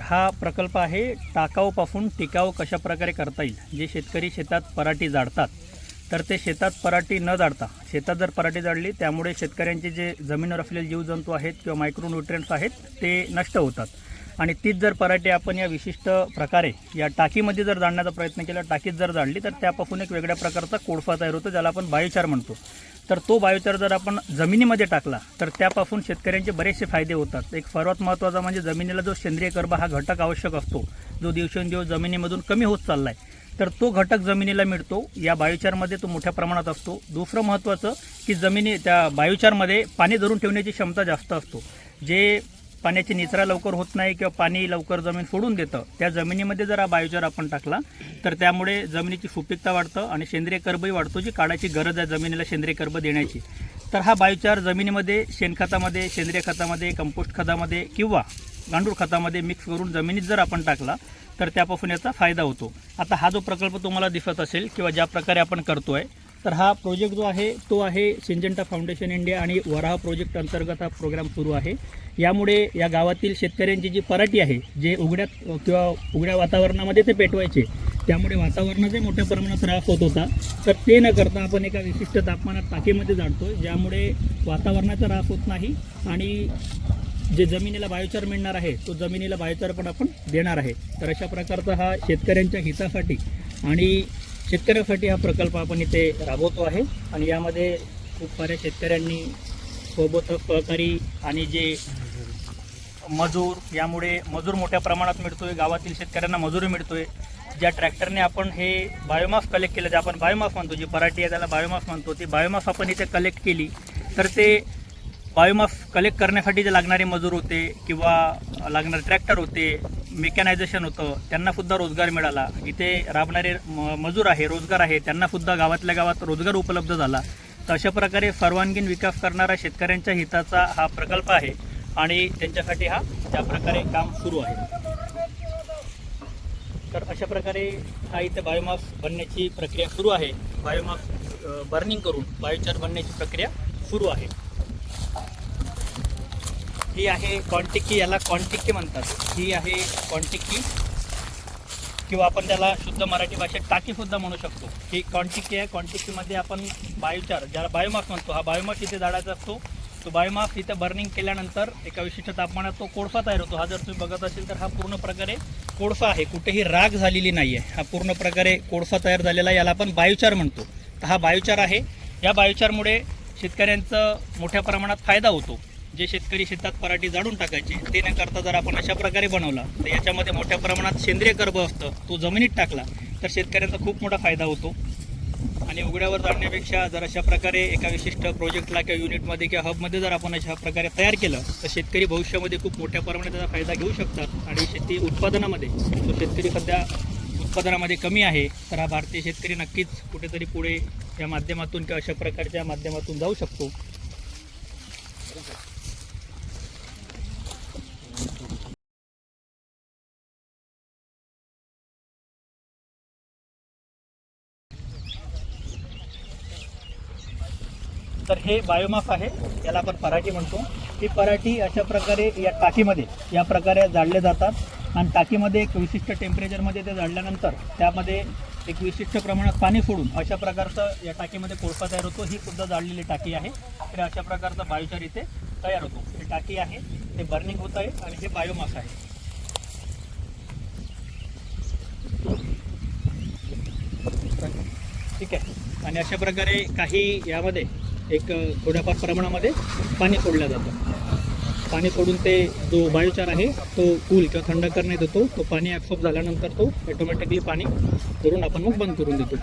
हा प्रकल्प आहे टाकाऊपासून टिकाऊ कशा प्रकारे करता येईल? जे शेतकरी शेतात पराठी जाडतात तर ते शेतात पराठी न जाडता शेतात जर पराठी जाडली त्यामुळे शेतकऱ्यांचे जे जमिनीवर असलेले जीवजंतू आहेत किंवा मायक्रोन्युट्रियंट्स आहेत ते नष्ट होतात. आणि तीच जर पराठी आपण या विशिष्ट प्रकारे या टाकीमध्ये जर जाळण्याचा प्रयत्न केला टाकीत जर जाळली तर त्यापासून एक वेगळ्या प्रकारचा कोळफा तयार होतो ज्याला आपण बायोचार म्हणतो. तर तो बायोचार जर आपण जमिनीमध्ये टाकला तर त्यापासून शेतकऱ्यांचे बरेचसे फायदे होतात. एक सर्वात महत्त्वाचा म्हणजे जमिनीला जो सेंद्रिय कर्ब हा घटक आवश्यक असतो जो दिवसेंदिवस जमिनीमधून कमी होत चालला आहे तर तो घटक जमिनीला मिळतो. या बायोचारमध्ये तो मोठ्या प्रमाणात असतो. दुसरं महत्त्वाचं की जमिनी त्या बायोचारमध्ये पाणी धरून ठेवण्याची क्षमता जास्त असतो. जे पाण्याची निचरा लवकर होत नाही किंवा पाणी लवकर जमीन सोडून देतं. त्या जमिनीमध्ये जर हा बायोचार आपण टाकला तर त्यामुळे जमिनीची सुपीकता वाढतं आणि सेंद्रिय कर्बही वाढतो जी काढायची गरज आहे जमिनीला सेंद्रिय कर्ब देण्याची. तर हा बायोचार जमिनीमध्ये शेणखतामध्ये सेंद्रिय खतामध्ये कंपोस्ट खतामध्ये किंवा गांडूळ खतामध्ये मिक्स करून जमिनीत जर आपण टाकला तर त्यापासून याचा फायदा होतो. आता हा जो प्रकल्प तुम्हाला दिसत असेल किंवा ज्या प्रकारे आपण करतो आहे तर हा प्रोजेक्ट जो आहे तो आहे सिंजंटा फाउंडेशन इंडिया आणि वराहा प्रोजेक्ट अंतर्गत हा प्रोग्राम सुरू आहे. यामुळे या गावातील शेतकऱ्यांची जी पराठी आहे जे उघड्यात किंवा उघड्या वातावरणामध्ये ते पेटवायचे त्यामुळे वातावरणाचाही मोठ्या प्रमाणात त्रास होत होता. तर ते न करता आपण एका विशिष्ट तापमानात टाकीमध्ये जाणतो ज्यामुळे वातावरणाचा त्रास होत नाही आणि जे जमिनीला बायोचार मिळणार आहे तो जमिनीला बायोचार पण आपण देणार आहे. तर अशा प्रकारचा हा शेतकऱ्यांच्या हितासाठी आणि शेतकऱ्यासाठी हा प्रकल्प आपण इथे राबवतो आहे. आणि यामध्ये खूप साऱ्या शेतकऱ्यांनी सोबत सहकारी आणि जे मजूर यामुळे मजूर मोठ्या प्रमाणात मिळतो आहे गावातील शेतकऱ्यांना मजुरी आहे ज्या ट्रॅक्टरने आपण हे बायोमास कलेक्ट केलं जे आपण बायोमास म्हणतो जी पराठी आहे त्याला बायोमास म्हणतो ती बायोमास आपण इथे कलेक्ट केली तर ते बायोमास कलेक्ट करण्यासाठी जे लागणारे मजूर होते किंवा लागणारे ट्रॅक्टर होते मेकॅनायझेशन होतं त्यांनासुद्धा रोजगार मिळाला. इथे राबणारे म- मजूर आहे रोजगार आहे त्यांनासुद्धा गावातल्या गावात रोजगार उपलब्ध झाला. अशा प्रकारे सर्वांगीण विकास करणारा शेतकऱ्यांच्या हिताचा हा प्रकल्प आहे आणि त्यांच्यासाठी हा त्या प्रकारे काम सुरू आहे. तर अशा प्रकारे हा इथे बायोमास बनण्याची प्रक्रिया सुरू आहे. बायोमास बर्निंग करून बायोचार बनण्याची प्रक्रिया सुरू आहे. ही आहे कॉन्टिक्की याला क्वांटिकी म्हणतात. ही आहे कॉन्टिक्की किंवा आपण त्याला शुद्ध मराठी भाषेत टाकीसुद्धा म्हणू शकतो. ही क्वांटिटी आहे. क्वांटिटीमध्ये आपण बायोचार ज्याला बायोमास म्हणतो हा बायोमास इथे जाळायचा असतो. तो बायोमास इथे बर्निंग केल्यानंतर एका विशिष्ट तापमानात तो कोळसा तयार होतो. हा जर तुम्ही बघत असेल तर हा पूर्ण प्रकारे कोळसा आहे. कुठेही राग झालेली नाही आहे हा पूर्ण प्रकारे कोळसा तयार झालेला याला आपण बायोचार म्हणतो. तर हा बायोचार आहे. या बायोचारमुळे शेतकऱ्यांचं मोठ्या प्रमाणात फायदा होतो. जे शेतकरी शेतात पराठी जाडून टाकायचे ते न करता जर आपण अशा प्रकारे बनवला तर याच्यामध्ये मोठ्या प्रमाणात सेंद्रिय कर्ब असतं तो जमिनीत टाकला तर शेतकऱ्यांचा खूप मोठा फायदा होतो. आणि उघड्यावर जाणण्यापेक्षा जर अशा प्रकारे एका विशिष्ट प्रोजेक्टला किंवा युनिटमध्ये किंवा हबमध्ये जर आपण अशा प्रकारे तयार केलं तर शेतकरी भविष्यामध्ये खूप मोठ्या प्रमाणात त्याचा फायदा घेऊ शकतात. आणि शेती उत्पादनामध्ये तो शेतकरी सध्या उत्पादनामध्ये कमी आहे तर हा भारतीय शेतकरी नक्कीच कुठेतरी पुढे या माध्यमातून किंवा अशा प्रकारच्या माध्यमातून जाऊ शकतो. तर हे बायोमास आहे याला आपण पराठी म्हणतो. ही पराठी अशा प्रकारे या टाकीमध्ये या प्रकारे जाळले जातात. आणि टाकीमध्ये एक विशिष्ट टेम्परेचरमध्ये ते जाळल्यानंतर त्यामध्ये एक विशिष्ट प्रमाणात पाणी सोडून अशा प्रकारचं या टाकीमध्ये कोळसा तयार होतो. ही सुद्धा जाळलेली टाकी आहे. तर अशा प्रकारचा बायोचार इथे तयार होतो. हे टाकी आहे ते बर्निंग होत आहे आणि हे बायोमास आहे. ठीक आहे. आणि अशा प्रकारे काही यामध्ये एक थोड्याफार प्रमाणामध्ये पाणी सोडलं जातं. पाणी सोडून ते जो बायोचार आहे तो कूल किंवा थंड करण्यात येतो तो पाणी ॲब्सॉर्ब झाल्यानंतर तो ऑटोमॅटिकली पाणी करून आपण मग बंद करून देतो.